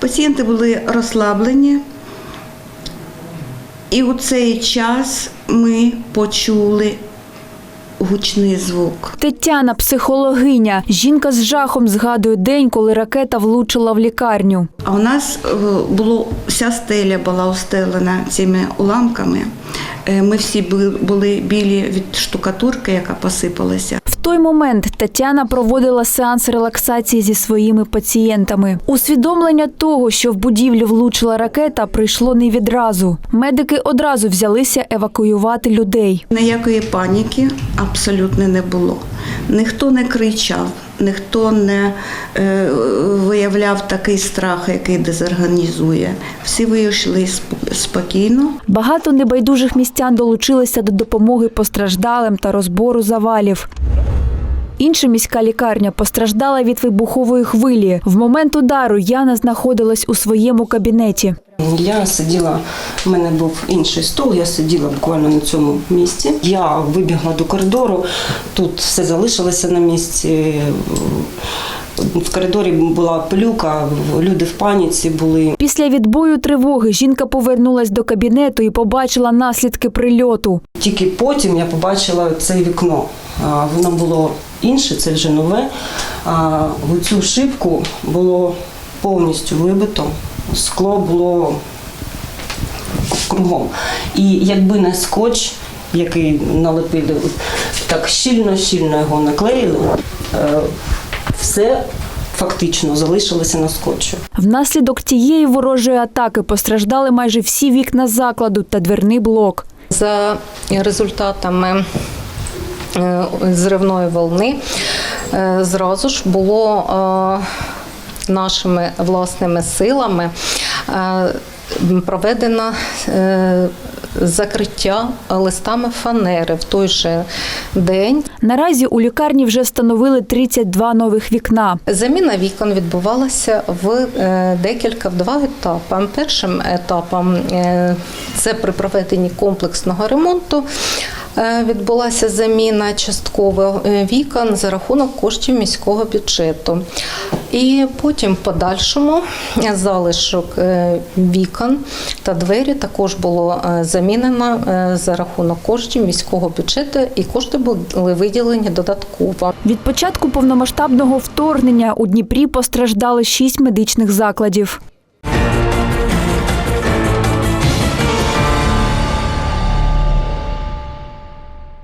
Пацієнти були розслаблені, і у цей час ми почули гучний звук. Тетяна, психологиня. Жінка з жахом згадує день, коли ракета влучила в лікарню. А у нас е, було вся стеля була устелена цими уламками. Е, Ми всі були білі від штукатурки, яка посипалася. В той момент Тетяна проводила сеанс релаксації зі своїми пацієнтами. Усвідомлення того, що в будівлю влучила ракета, прийшло не відразу. Медики одразу взялися евакуювати людей. Ніякої паніки абсолютно не було. Ніхто не кричав, ніхто не е, виявляв такий страх, який дезорганізує. Всі вийшли сп- спокійно. Багато небайдужих містян долучилися до допомоги постраждалим та розбору завалів. Інша міська лікарня постраждала від вибухової хвилі. В момент удару Яна знаходилась у своєму кабінеті. Я сиділа, в мене був інший стол, я сиділа буквально на цьому місці. Я вибігла до коридору, тут все залишилося на місці. В коридорі була пилюка, люди в паніці були. Після відбою тривоги жінка повернулась до кабінету і побачила наслідки прильоту. Тільки потім я побачила це вікно. Воно було інше, це вже нове. В цю шибку було повністю вибито. Скло було кругом. І якби не скотч, який налепили, так щільно-щільно його наклеїли, е, все фактично залишилося на скотчу. Внаслідок тієї ворожої атаки постраждали майже всі вікна закладу та дверний блок. За результатами е, зривної волни е, зразу ж було е, нашими власними силами проведено е, закриття листами фанери в той же день. Наразі у лікарні вже встановили 32 нових вікна. Заміна вікон відбувалася в е, декілька в два етапи. Першим етапом е, це при проведенні комплексного ремонту. е, Відбулася заміна частково вікон за рахунок коштів міського бюджету. І потім в подальшому залишок е, вікон та двері також було е, замінено е, за рахунок коштів міського бюджету, і кошти були виділені додатково. Від початку повномасштабного вторгнення у Дніпрі постраждали шість медичних закладів.